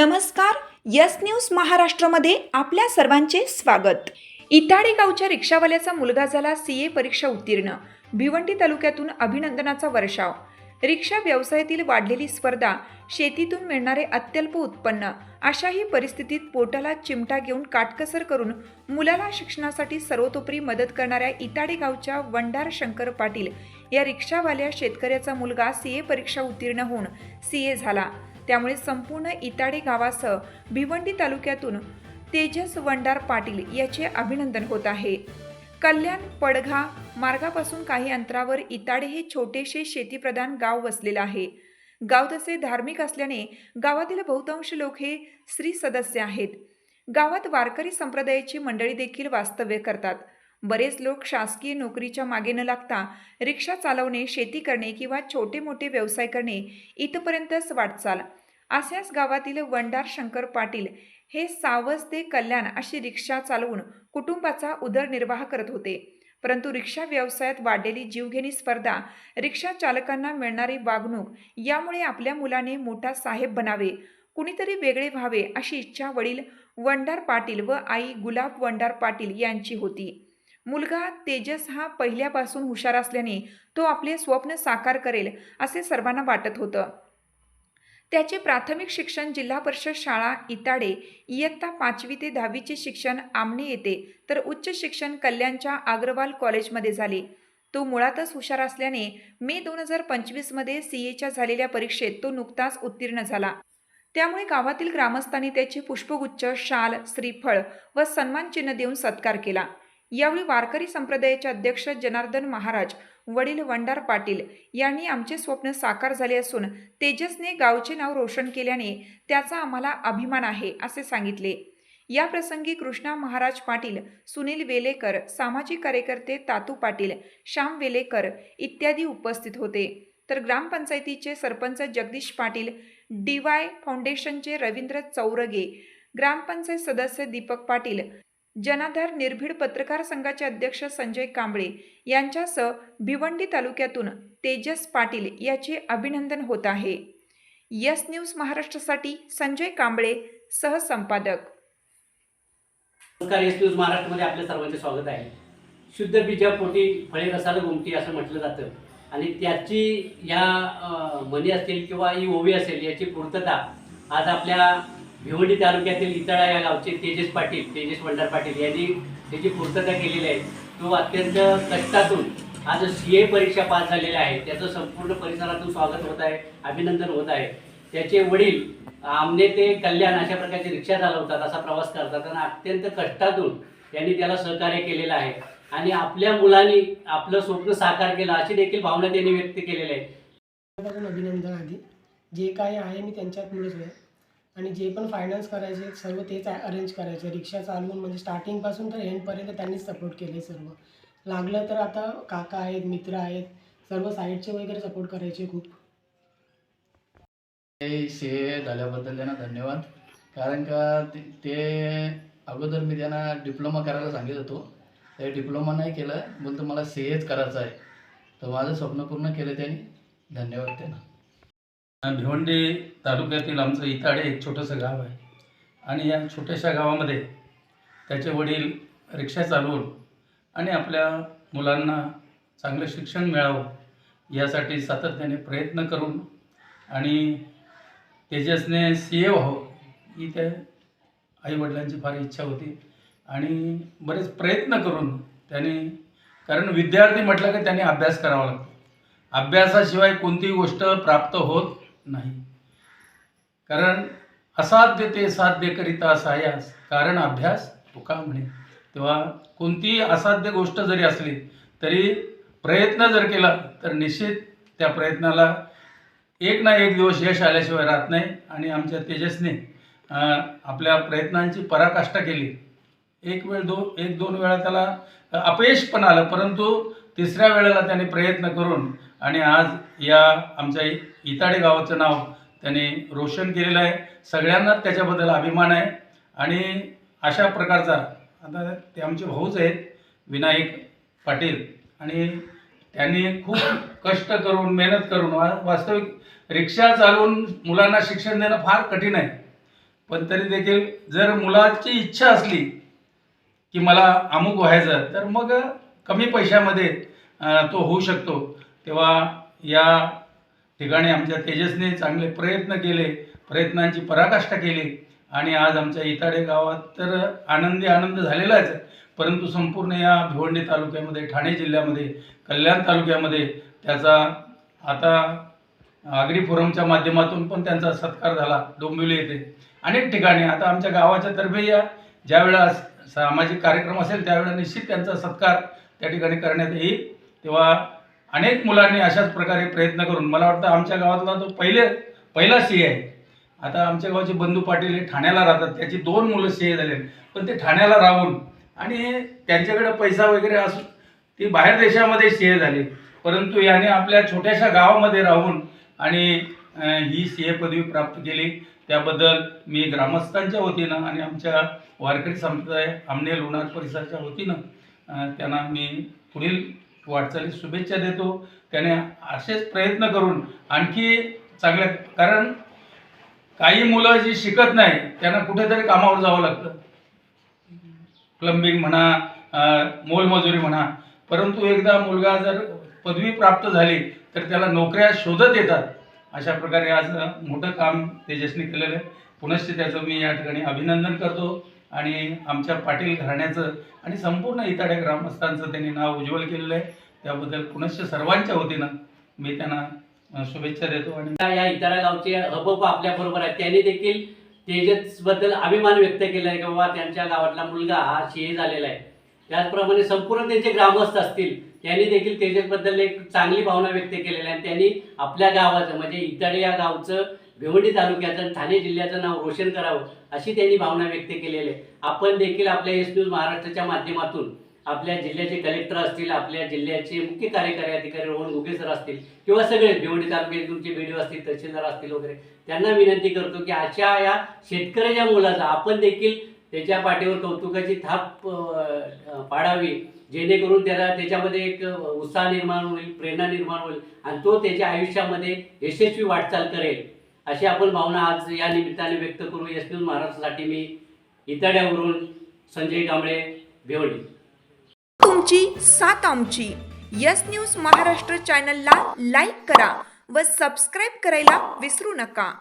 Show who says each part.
Speaker 1: नमस्कार yes news महाराष्ट्रामध्ये आपल्या सर्वांचे स्वागत. इटाडी गावच्या रिक्षावाल्याचा मुलगा झाला सी ए परीक्षा उत्तीर्ण. भिवंडी तालुक्यातून अभिनंदनाचा वर्षाव. रिक्षा व्यवसायातील वाढलेली स्पर्धा शेतीतून मिळणारे अत्यल्प उत्पन्न अशाही परिस्थितीत पोटाला चिमटा घेऊन काटकसर करून मुलाला शिक्षणासाठी सर्वतोपरी मदत करणाऱ्या इटाडे गावच्या वंडार शंकर पाटील या रिक्षावाल्या शेतकऱ्याचा मुलगा सी ए परीक्षा उत्तीर्ण होऊन सी ए झाला. त्यामुळे संपूर्ण इताडे गावासह भिवंडी तालुक्यातून तेजस वंडार पाटील याचे अभिनंदन होत आहे. कल्याण पडघा मार्गापासून काही अंतरावर इताडे हे छोटेसे शेतीप्रधान गाव वसलेलं आहे. गाव तसे धार्मिक असल्याने गावातील बहुतांश लोक हे स्त्री सदस्य आहेत. गावात वारकरी संप्रदायाची मंडळी देखील वास्तव्य करतात. बरेच लोक शासकीय नोकरीच्या मागे न लागता रिक्षा चालवणे शेती करणे किंवा छोटे मोठे व्यवसाय करणे इथपर्यंतच वाटचाल. अशाच गावातील वंडार शंकर पाटील हे सावज ते कल्याण अशी रिक्षा चालवून कुटुंबाचा उदरनिर्वाह करत होते. परंतु रिक्षा व्यवसायात वाढलेली जीवघेणी स्पर्धा रिक्षा चालकांना मिळणारी वागणूक यामुळे आपल्या मुलाने मोठा साहेब बनावे. कुणीतरी वेगळे व्हावे अशी इच्छा वडील वंडार पाटील व आई गुलाब वंडार पाटील यांची होती. मुलगा तेजस हा पहिल्यापासून हुशार असल्याने तो आपले स्वप्न साकार करेल असे सर्वांना वाटत होतं. त्याचे प्राथमिक शिक्षण जिल्हा परिषद शाळा इताडे इयत्ता पाचवी ते दहावीचे शिक्षण आमणे येते. तर उच्च शिक्षण कल्याणच्या अग्रवाल कॉलेजमध्ये झाले. तो मुळातच हुशार असल्याने मे दोन हजार पंचवीसमध्ये सी एच्या झालेल्या परीक्षेत तो नुकताच उत्तीर्ण झाला. त्यामुळे गावातील ग्रामस्थांनी त्याचे पुष्पगुच्छ शाल श्रीफळ व सन्मान चिन्ह देऊन सत्कार केला. यावेळी वारकरी संप्रदायाचे अध्यक्ष जनार्दन महाराज वडील वंडार पाटील यांनी आमचे स्वप्न साकार झाले असून तेजसने गावचे नाव रोशन केल्याने त्याचा आम्हाला अभिमान आहे असे सांगितले. या प्रसंगी कृष्णा महाराज पाटील सुनील वेलेकर सामाजिक कार्यकर्ते तातू पाटील श्याम वेलेकर इत्यादी उपस्थित होते. तर ग्रामपंचायतीचे सरपंच जगदीश पाटील डी वाय फाउंडेशनचे रवींद्र चौरगे ग्रामपंचायत सदस्य दीपक पाटील जनाधार निर्भीड पत्रकार संघाचे अध्यक्ष संजय कांबळे यांच्यासह भिवंडी तालुक्यातून तेजस पाटील याचे अभिनंदन होत आहे. यस न्यूज महाराष्ट्रासाठी संजय कांबळे सहसंपादक.
Speaker 2: नमस्कार यस न्यूज महाराष्ट्रामध्ये आपल्या सर्वांचे स्वागत आहे. शुद्ध बीजापोटी फळे रसाला गुमटी असं म्हटलं जातं. आणि त्याची या अं, म्हणी असतील किंवा ही ओवी असेल याची पूर्तता आज आपल्या भिवंडी तालुक्यातील इतळा या गावचे तेजस पाटील तेजस वंडार पाटील यांनी त्याची पूर्तता केलेली आहे. तो अत्यंत कष्टातून आज सी ए परीक्षा पास झालेला आहे. त्याचं संपूर्ण परिसरातून स्वागत होत आहे अभिनंदन होत आहे. त्याचे वडील आमने ते कल्याण अशा प्रकारची रिक्षा चालवतात असा प्रवास करतात आणि अत्यंत कष्टातून त्यांनी त्याला सहकार्य केलेलं आहे. आणि आपल्या मुलांनी आपलं स्वप्न साकार केलं अशी देखील भावना त्यांनी व्यक्त केलेली आहे.
Speaker 3: अभिनंदन आधी जे काय आहे मी त्यांच्याकडूनच आहे. आणि जे पण फायनान्स करायचे सर्व तेच अरेंज करायचे. रिक्षा चालवून म्हणजे स्टार्टिंगपासून तर एंडपर्यंत त्यांनीच सपोर्ट केले सर्व. लागलं तर आता काका आहेत मित्र आहेत सर्व साईडचे वगैरे सपोर्ट करायचे खूप.
Speaker 4: ते सी ए झाल्याबद्दल त्यांना धन्यवाद. कारण का ते ते अगोदर मी त्यांना डिप्लोमा करायला सांगित होतो. ते डिप्लोमा नाही केलं बोलतो मला सी एच करायचं आहे. तर माझं स्वप्न पूर्ण केलं त्यांनी. धन्यवाद त्यांना.
Speaker 5: भिवंडी तालुक्यातील आमचं इताडे एक छोटंसं गाव आहे. आणि या छोट्याशा गावामध्ये त्याचे वडील रिक्षा चालवून आणि आपल्या मुलांना चांगलं शिक्षण मिळावं यासाठी सातत्याने प्रयत्न करून आणि तेजसने सी ए व्हावं ही त्या आईवडिलांची फार इच्छा होती. आणि बरेच प्रयत्न करून त्याने कारण विद्यार्थी म्हटलं की त्याने अभ्यास करावा लागतो. अभ्यासाशिवाय कोणतीही गोष्ट प्राप्त होत नाही. कारण असाध्य ते साध्य करिता सायास कारण अभ्यास तुका म्हणे? तेव्हा कोणतीही असाध्य गोष्ट जरी असली तरी प्रयत्न जर केला तर निश्चित त्या प्रयत्नाला एक ना एक दिवस यश आल्याशिवाय राहत नाही. आणि आमच्या तेजसने आपल्या प्रयत्नांची पराकाष्ठा केली. एक वेळ दो एक दोन वेळा त्याला अपयश पण आलं परंतु तिसऱ्या वेळेला त्याने प्रयत्न करून आणि आज या आमच्या इताडे गावाचं नाव त्याने रोशन केलेलं आहे. सगळ्यांनाच त्याच्याबद्दल अभिमान आहे. आणि अशा प्रकारचा आता ते आमचे भाऊच आहेत विनायक पाटील. आणि त्यांनी खूप कष्ट करून मेहनत करून वा वास्तविक रिक्षा चालवून मुलांना शिक्षण देणं फार कठीण आहे. पण तरी देखील जर मुलाची इच्छा असली की मला अमुक व्हायचं तर मग कमी पैशामध्ये तो होऊ शकतो. तेव्हा या ठिकाणी आमच्या तेजसने चांगले प्रयत्न केले प्रयत्नांची पराकाष्ठा केली आणि आज आमच्या इताडे गावात तर आनंदी आनंद झालेलाच आहे. परंतु संपूर्ण या भिवंडी तालुक्यामध्ये ठाणे जिल्ह्यामध्ये कल्याण तालुक्यामध्ये त्याचा आता आगरी फोरमच्या माध्यमातून पण त्यांचा सत्कार झाला डोंबिवली येथे. अनेक ठिकाणी आता आमच्या गावाच्या तर्फे या ज्यावेळा सामाजिक कार्यक्रम असेल त्यावेळेला निश्चित त्यांचा सत्कार त्या ठिकाणी करण्यात येईल. तेव्हा अनेक मुलांनी अशाच प्रकारे प्रयत्न करून मला वाटतं आमच्या गावातला तो पहिले पहिला सी आहे. आता आमच्या गावाचे बंधू पाटील हे ठाण्याला राहतात त्याची दोन मुलं सी ए झाले पण ते ठाण्याला राहून आणि त्यांच्याकडे पैसा वगैरे असून ती बाहेर देशामध्ये सी ए झाली. परंतु याने आपल्या छोट्याशा गावामध्ये राहून आणि ही सी ए पदवी प्राप्त केली. त्याबद्दल मी ग्रामस्थांच्या वतीनं आणि आमच्या वारकरी संप्रदाय आमने लोणार परिसराच्या वतीनं त्यांना मी पुढील वाटचालीस शुभेच्छा देतो. त्याने असेच प्रयत्न करून आणखी चांगल्या कारण काही मुलं जी शिकत नाही त्यांना कुठेतरी कामावर जावं लागतं. प्लंबिंग म्हणा मोलमजुरी म्हणा. परंतु एकदा मुलगा जर पदवी प्राप्त झाली तर त्याला नोकऱ्या शोधत येतात. अशा प्रकारे आज मोठं काम तेजसने केलेलं आहे. पुनश्च त्याचं मी या ठिकाणी अभिनंदन करतो. आणि आमच्या पाटील घराण्याचं आणि संपूर्ण इताड्या ग्रामस्थांचं त्यांनी नाव उज्ज्वल केलेलं आहे. त्याबद्दल पुनश्च सर्वांच्या वतीनं मी त्यांना शुभेच्छा देतो आणि
Speaker 2: या इतर गावचे हबप आपल्या बरोबर आहेत. त्यांनी देखील तेजसबद्दल अभिमान व्यक्त केला आहे की बाबा त्यांच्या गावातला मुलगा हा शहीद झालेला आहे. त्याचप्रमाणे संपूर्ण त्यांचे ग्रामस्थ असतील त्यांनी देखील तेजसबद्दल एक चांगली भावना व्यक्त केलेली आहे. आणि त्यांनी आपल्या गावाचं म्हणजे इताडे या गावचं भिवंडी तालुक्याचं ठाणे जिल्ह्याचं नाव रोशन करावं अशी त्यांनी भावना व्यक्त केलेली आहे. आपण देखील आपल्या एस न्यूज महाराष्ट्राच्या माध्यमातून आपल्या जिल्ह्याचे कलेक्टर असतील आपल्या जिल्ह्याचे मुख्य कार्यकारी अधिकारी रोहन गुगे सर असतील किंवा सगळे भिवंडी तालुक्याचे तुमचे व्हिडिओ असतील तहसीलदार असतील वगैरे त्यांना विनंती करतो की अशा या शेतकऱ्याच्या मुलाचा आपण देखील त्याच्या पाठीवर कौतुकाची थाप पाडावी जेणेकरून त्याला त्याच्यामध्ये एक उत्साह निर्माण होईल प्रेरणा निर्माण होईल आणि तो त्याच्या आयुष्यामध्ये यशस्वी वाटचाल करेल. अशी आपण भावना आज या निमित्ताने व्यक्त करू एस न्यूज महाराष्ट्रासाठी मी इताड्यावरून संजय कांबळे भिवंडी.
Speaker 1: तुमची सात आमची. यस न्यूज महाराष्ट्र चॅनलला लाईक करा व सबस्क्राईब करायला विसरू नका.